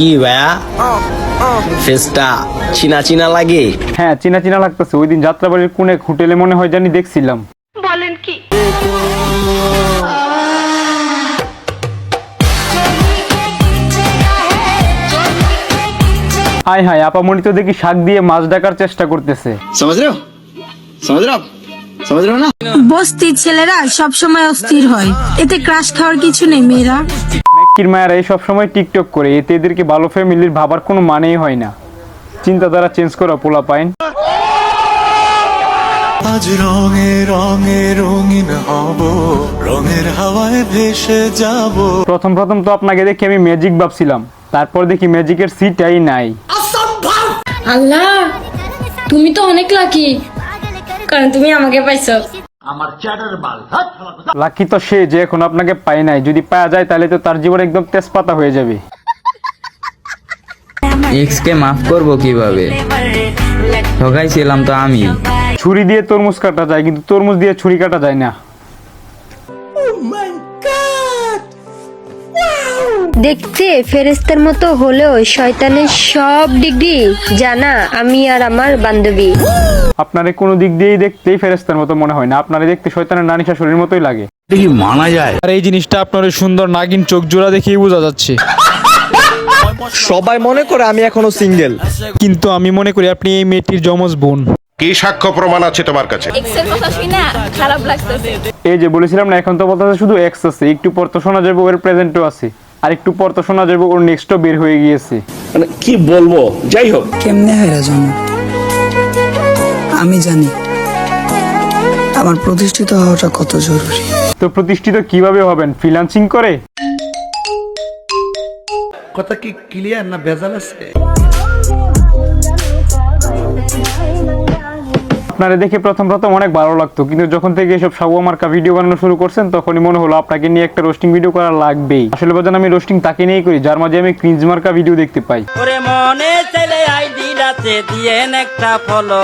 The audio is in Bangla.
কি ভাইয়া? ফেসটা চিনা চিনা লাগে? হ্যাঁ চিনা চিনা লাগতেছে। ওই দিন হোটেলে মনে হয় জানি দেখছিলাম। বলেন কি? হাই হাই তো দেখি শাক দিয়ে মাছ ডাকার চেষ্টা করতেছে। ছেলেরা সব সময় অস্থির হয়। এতে ক্রাশ খাওয়ার কিছু নেই মেয়েরা। মায়েরা এই সব সময় টিকটক করে এতে এদেরকে ভালো ফ্যামিলির ভাবার কোনো মানেই হয় না। চিন্তাধারা চেঞ্জ করা পোলা পাইন আজ রঙে রঙে রঙিন হব রঙের হাওয়ায় ভেসে যাব। প্রথম প্রথম তো আপনাকে দেখে আমি ম্যাজিক ভাবছিলাম তারপর দেখি ম্যাজিকের সিটাই নাই। আল্লাহ তুমি তো অনেক লাকি কারণ তুমি আমাকে পাইছো। লাকি তো সে যে এখন আপনাকে পায় নাই। যদি পাওয়া যায় তাহলে তো তার জীবন একদম তেজপাতা হয়ে যাবে। এক্স কে মাফ করব কীভাবে? ঠকাইছিলাম তো আমি। ছুরি দিয়ে তরমুজ কাটা যায় কিন্তু তরমুজ দিয়ে ছুরি কাটা যায় না। দেখতে ফেরেস্তার মতো হলেও শয়তানের সব ডিগ্রি জানা আমি আর আমার বান্ধবী। আপনারে কোনো দিক দিয়েই দেখতেই ফেরেস্তার মতো মনে হয় না। আপনারে দেখতে শয়তানের নানি শাশুড়ির মতোই লাগে। দেখি মানা যায়। আর এই জিনিসটা আপনার ওই সুন্দর নাগিন চোখ জোড়া দেখেই বোঝা যাচ্ছে। সবাই মনে করে আমি এখনও সিঙ্গেল। কিন্তু আমি মনে করি আপনি এই মেয়েটির যমজ বোন। কি সাক্ষ্য প্রমাণ আছে তোমার কাছে? এক্সের কথা শুনে খারাপ লাগতেছে। এই যে বলেছিলাম না এখন তো বলতেছে শুধু এক্স আছে একটু পর তো শোনা যাবে ওর প্রেজেন্টও আছে আর একটু পর তো শোনা যাবে ওর নেক্সটও বের হয়ে গিয়েছে। মানে কি বলব? যাই হোক। কেমনে হয় জানো? আমি জানি আমার প্রতিষ্ঠিত হওয়াটা কত জরুরি। তো প্রতিষ্ঠিত কীভাবে হবেন? ফ্রিল্যান্সিং করে? কথা কি ক্লিয়ার না ভেজাল আছে? আপনারা দেখে প্রথম প্রথম অনেক ভালো লাগতো কিন্তু যখন থেকে এসব সাবু মার্কা ভিডিও বানানো শুরু করছেন তখনই মনে হলো আপনাকে নিয়ে একটা রোস্টিং ভিডিও করা লাগবেই। আসলে বাজান আমি রোস্টিং তাকে নিয়েই করি যার মাঝে আমি ক্রিঞ্জ মার্কা ভিডিও দেখতে পাই। মনে চাইলে আইডি রাতে দিয়ে একটা ফলো